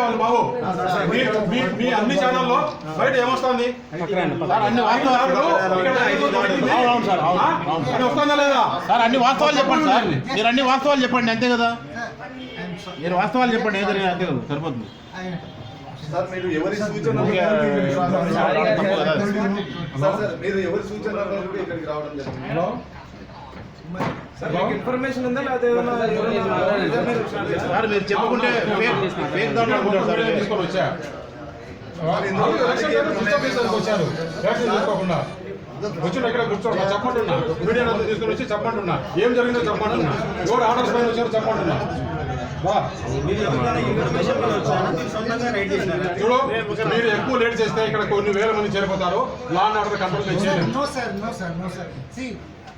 వాళ్ళు బాబు. మీ- మీ- మీ అన్ని ఛానల్లో బయట ఏమొస్తుంది? సార్ అన్ని వాస్తవాలు వస్తుందా లేదా? సార్ అన్ని వాస్తవాలు చెప్పండి సార్. మీరు అన్ని వాస్తవాలు చెప్పండి అంతే కదా? మీరు వాస్తవాలు చెప్పండి ఏం జరిగింది అంతే కదా సరిపోతుంది. సార్ మీరు ఎవరి సూచన మీరు ఎవరి సూచన కూడా ఇక్కడికి రావడం జరిగింది ఇన్ఫర్మేషన్ ఉందా లేదా సార్ మీరు చెప్పుకుంటే ఫేక్ దాంట్లో అనుకుంటారు సార్. తీసుకొని వచ్చా వచ్చారు వచ్చిన ఇక్కడ కూర్చోండి చెప్పమంటున్నా మీడియా తీసుకొని వచ్చి చెప్పమంటున్నా ఏం జరిగిందో చెప్పమంటున్నా ఎవరు ఆర్డర్స్ పైన వచ్చారో చెప్పమంటున్నా బా చూడు మీరు ఎక్కువ లేట్ చేస్తే ఇక్కడ కొన్ని వేల మంది చేరిపోతారు law and order control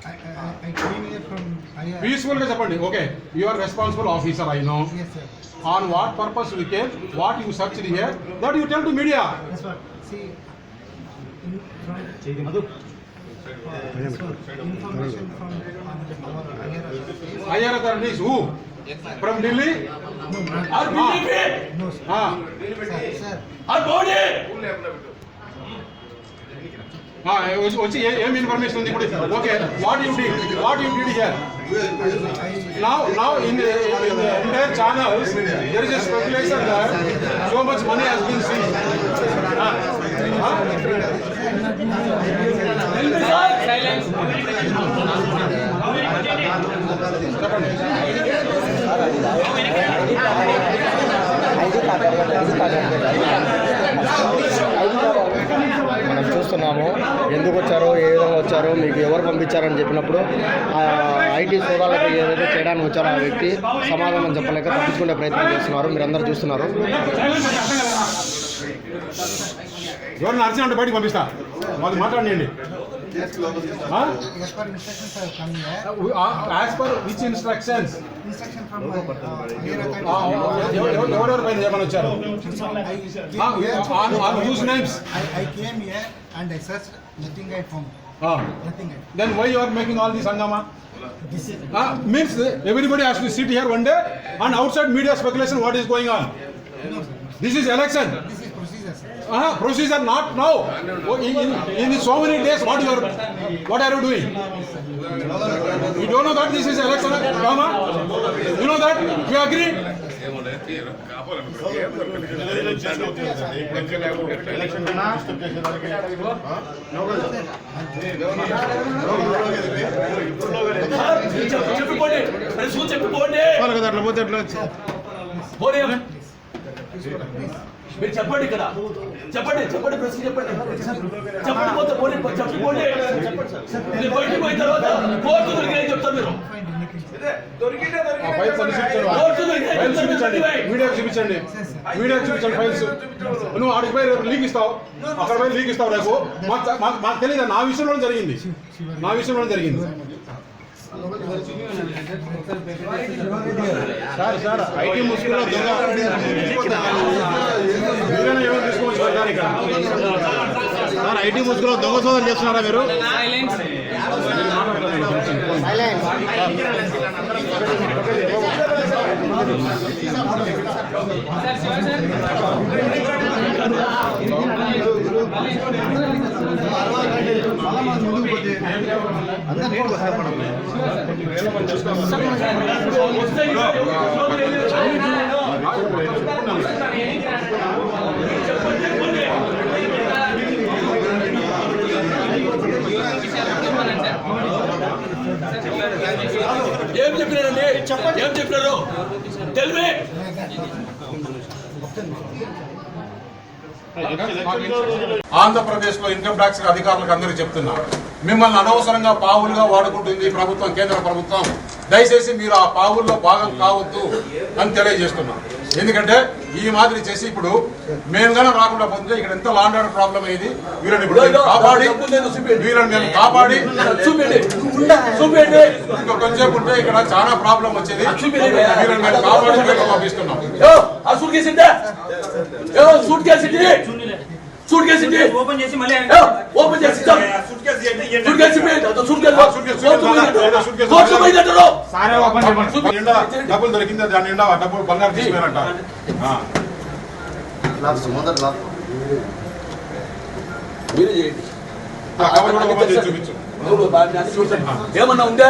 No, sir, no, sir, no, sir. See, I, I, I came here from. I, peaceful గా చెప్పండి okay you are responsible officer I know Yes, sir. On what purpose we came what you search here that you tell to media That's what. See, in, from. Uh, this one, information from um, our higher authorities. Higher authorities who from Delhi No, not. Are BJP No, sir. Uh Sir, sir. Are Modi uh, వచ్చి- వచ్చి ఏ- ఏం information ఉంది ఇప్పుడు okay what you did what you did here now now in the, in the entire channels there is a speculation that so much money has been seized Ah. Huh? మనం ఎందుకు వచ్చారో ఏ విధంగా వచ్చారో మీకు ఎవరు పంపించారని చెప్పినప్పుడు ఐటీ సోదాలకు ఏదైతే చేయడానికి వచ్చారో ఆ వ్యక్తి సమాధానం చెప్పలేక తప్పించుకునే ప్రయత్నం చేస్తున్నారు. మీరందరూ చూస్తున్నారు. ఎవరిని అర్చన అంటే పంపిస్తా. మాట్లాడండి As per instructions I have come here. As per which instructions Instruction from my uh, higher authorities. ఎవరెవరి పైన ఏమని వచ్చారు So I Ah, came here. on on whose names I, I came here and I searched. Nothing I found. Nothing I. then why you are making all this hangama This is. Ah, means everybody has to sit here one day and outside media speculation what is going on No, sir. this is election This is procedure, sir. uh, procedure not now Oh, in, in, in so many days what you are what are you doing you don't know that this is election drama you know that you agree election కన్నా disturb చేసేదానికి చెప్పుకోండి press చెప్పుకోండి వాళ్ళు కదా అట్లా పోతే ఎట్లా పోనీ. మీరు చెప్పండి ఇక్కడ. చెప్పండి చెప్పండి ప్రెస్ చెప్పండి. చెప్పండి పోతే పోనీ చెప్పుకోండి నేను బయటికి పోయిన తర్వాత కోర్టు దొరికినాయని చెప్తాను మీరు? చూపించండి. దొరికినాయి ఫైల్స్ చూపించండి. ఫైల్స్. నువ్వు పోయి రేపు లీక్ ఇస్తావు. అక్కడ పోయి లీక్ ఇస్తావు రేపు. మాకు తెలియదు? నా విషయంలో జరిగింది. నా విషయంలో జరిగింది. సార్ సార్ ఐటీ ముసుగులో దొంగ. మీరైనా ఏమైనా తీసుకోవచ్చు సార్ ఇక్కడ సార్ ఐటీ ముసుగులో దొంగ సోదం చేస్తున్నారా మీరు? ఏం చెప్పినారండి? చెప్పండి ఏం చెప్పినారు? తెలివే ఆంధ్రప్రదేశ్లో ఇన్కమ్ ట్యాక్స్ అధికారులకు అందరూ చెప్తున్నా. మిమ్మల్ని అనవసరంగా పావులుగా వాడుకుంటుంది ప్రభుత్వం కేంద్ర ప్రభుత్వం. దయచేసి మీరు ఆ పావుల్లో భాగం కావద్దు అని తెలియజేస్తున్నాం. ఎందుకంటే ఈ మాదిరి చేసి ఇప్పుడు మేము గానే రాకుండా పోతే ఇక్కడ ఎంత లాండ్ ఆర్డర్ ప్రాబ్లం అయ్యింది వీళ్ళని ఇప్పుడు కాపాడి వీళ్ళని మేము కాపాడి ఇంకా కొంచెంసేపు ఉంటే ఇక్కడ చాలా ప్రాబ్లం వచ్చేది. వీళ్ళని మేము కాపాడి పంపిస్తున్నాం. సూట్ కేసు ఓపెన్ చేసి మళ్ళీ open. Suitcase suitcase suitcase. Suitcase. డబ్బులు దొరికింది దాని నిండా? డబ్బులు బంగారు తీసుకున్నారంట ఆ. మీరే చేయండి. చూపించు. ఏమన్నా ఉందా?